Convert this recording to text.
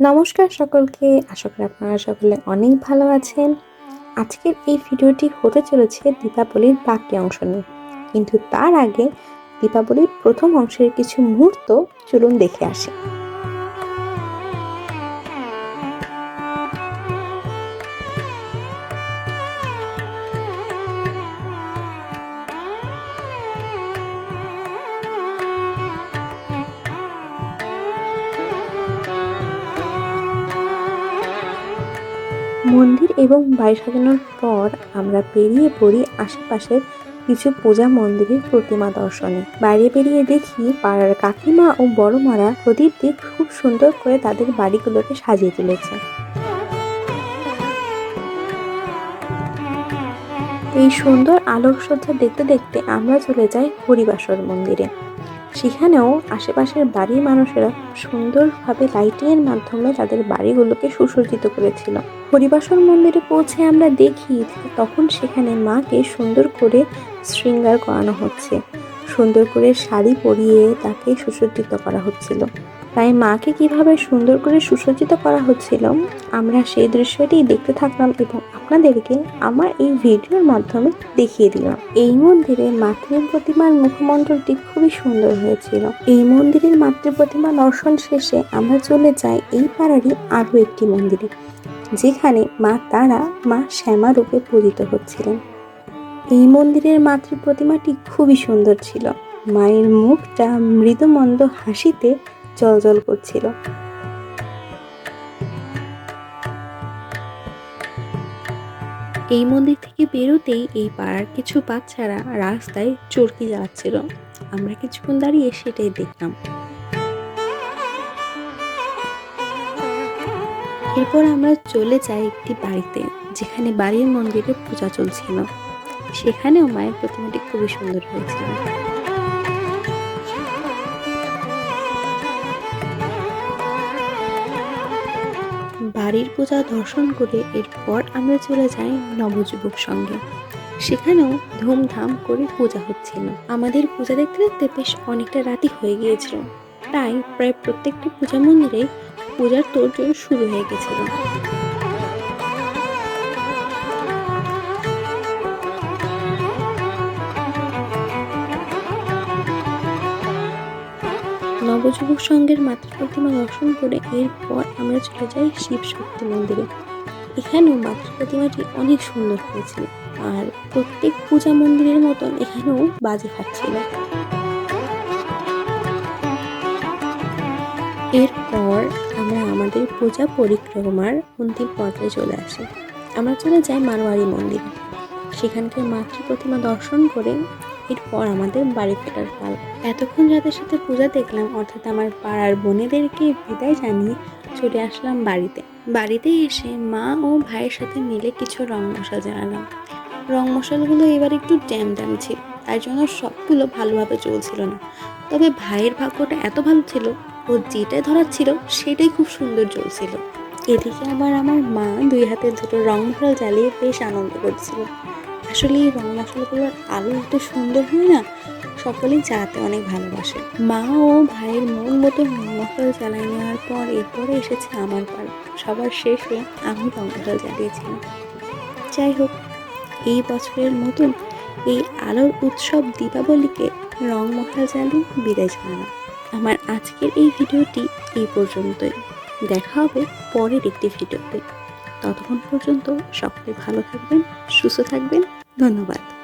নমস্কার সকলকে। আশা করি আপনারা সকলে অনেক ভালো আছেন। আজকের এই ভিডিওটি হতে চলেছে দীপাবলির বাকি অংশ নিয়ে। কিন্তু তার আগে দীপাবলির প্রথম অংশের কিছু মুহূর্ত চলুন দেখে আসি। মন্দির এবং বাড়ি সাজানোর পর আমরা বেরিয়ে পড়ি আশেপাশের কিছু পূজা মন্দিরের প্রতিমা দর্শনে। বাইরে বেরিয়ে দেখি পাড়ার কাকিমা ও বড় মারা প্রদীপ দিয়ে খুব সুন্দর করে তাদের বাড়িগুলোকে সাজিয়ে তুলেছে। এই সুন্দর আলোকসজ্জা দেখতে দেখতে আমরা চলে যাই হরিবাসর মন্দিরে। সেখানেও আশেপাশের বাড়ির মানুষেরা সুন্দরভাবে লাইটিংয়ের মাধ্যমে তাদের বাড়িগুলোকে সুসজ্জিত করেছিল। হরিবাসর মন্দিরে পৌঁছে আমরা দেখি তখন সেখানে মাকে সুন্দর করে শৃঙ্গার করানো হচ্ছে। সুন্দর করে শাড়ি পরিয়ে তাকে সুসজ্জিত করা হচ্ছিল। তাই মাকে কীভাবে সুন্দর করে সুসজ্জিত করা হচ্ছিল, আমরা সেই দৃশ্যটি দেখতে থাকলাম এবং আপনাদেরকে আমার এই ভিডিওর মাধ্যমে দেখিয়ে দিলাম। এই মন্দিরে মাতৃ প্রতিমার মুখমণ্ডলটি খুবই সুন্দর হয়েছিল। এই মন্দিরের মাতৃ প্রতিমা দর্শন শেষে আমরা চলে যাই এই পাড়ারই আরও একটি মন্দিরে, যেখানে মা তারা মা শ্যামা রূপে পূজিত হচ্ছিলেন। এই মন্দিরের মাতৃ প্রতিমাটি খুবই সুন্দর ছিল। মায়ের মুখটা মৃদুমন্দ হাসিতে জলজল করছিল। এই মন্দির থেকে বেরোতেই এই পাড়ার কিছু বাচ্চারা রাস্তায় চরকি যাচ্ছিল আমরা কিছুক্ষণ দাঁড়িয়ে সেটাই দেখলাম। এরপর আমরা চলে যাই একটি বাড়িতে, যেখানে বাড়ির মন্দিরে পূজা চলছিল। সেখানেও মায়ের প্রতিমাটি খুবই সুন্দর হয়েছিল। বাড়ির পূজা দর্শন করে এরপর আমরা চলে যাই নবযুবক সঙ্গে। সেখানেও ধুমধাম করে পূজা হচ্ছিল। আমাদের পূজা দেখতে দেখতে বেশ অনেকটা রাতি হয়ে গিয়েছিল। তাই প্রায় প্রত্যেকটি পূজা মন্দিরে পূজার তোড়জোড় শুরু হয়ে গেছিল। নবযুবক সংঘের মাতৃ প্রতিমা দর্শন করে এরপর আমরা চলে যাই শিব শক্তি মন্দিরে। এখানেও মাতৃ প্রতিমাটি অনেক সুন্দর হয়েছিল, আর প্রত্যেক পূজা মন্দিরের মতন এখানেও বাজি ফাটছিল এরপর আমরা আমাদের পূজা পরিক্রমার অন্তিম পর্যায়ে চলে আসি। আমরা চলে যাই মারোয়ারি মন্দিরে। সেখানকার মাতৃ প্রতিমা দর্শন করে এরপর আমাদের বাড়ি ফেরার পাল। এতক্ষণ যাদের সাথে পূজা দেখলাম, অর্থাৎ আমার পাড়ার বোনেদেরকে বিদায় জানিয়ে চলে আসলাম বাড়িতে। বাড়িতে এসে মা ও ভাইয়ের সাথে মিলে কিছু রং মশলা জানালাম। রং মশলাগুলো এবার একটু ড্যাম ড্যাম ছিল, তাই জন্য সবগুলো ভালোভাবে চলছিল না। তবে ভাইয়ের ভাগ্যটা এত ভালো ছিল, ও যেটাই ধরাচ্ছিল সেটাই খুব সুন্দর চলছিল এদিকে আবার আমার মা দুই হাতে দুটো রং মশলা জ্বালিয়ে বেশ আনন্দ করছিল। আসলে এই রং মশলাগুলোর আলো এত সুন্দর হয় না সকলেই জ্বালাতে অনেক ভালোবাসে। মা ও ভাইয়ের মন মতো মশলা জ্বালাই নেওয়ার পর এরপরে এসেছে আমার পাল। সবার শেষে আমি মশলা জ্বালিয়েছিলাম। যাই হোক, এই বছরের মতন এই আলোর উৎসব দীপাবলিকে রং মশলা জ্বালিয়ে বিদায় জানালাম। আমার আজকের এই ভিডিওটি এই পর্যন্তই। দেখা হবে পরের একটি ভিডিওতে। ততক্ষণ পর্যন্ত সকলে ভালো থাকবেন, সুস্থ থাকবেন। ধন্যবাদ।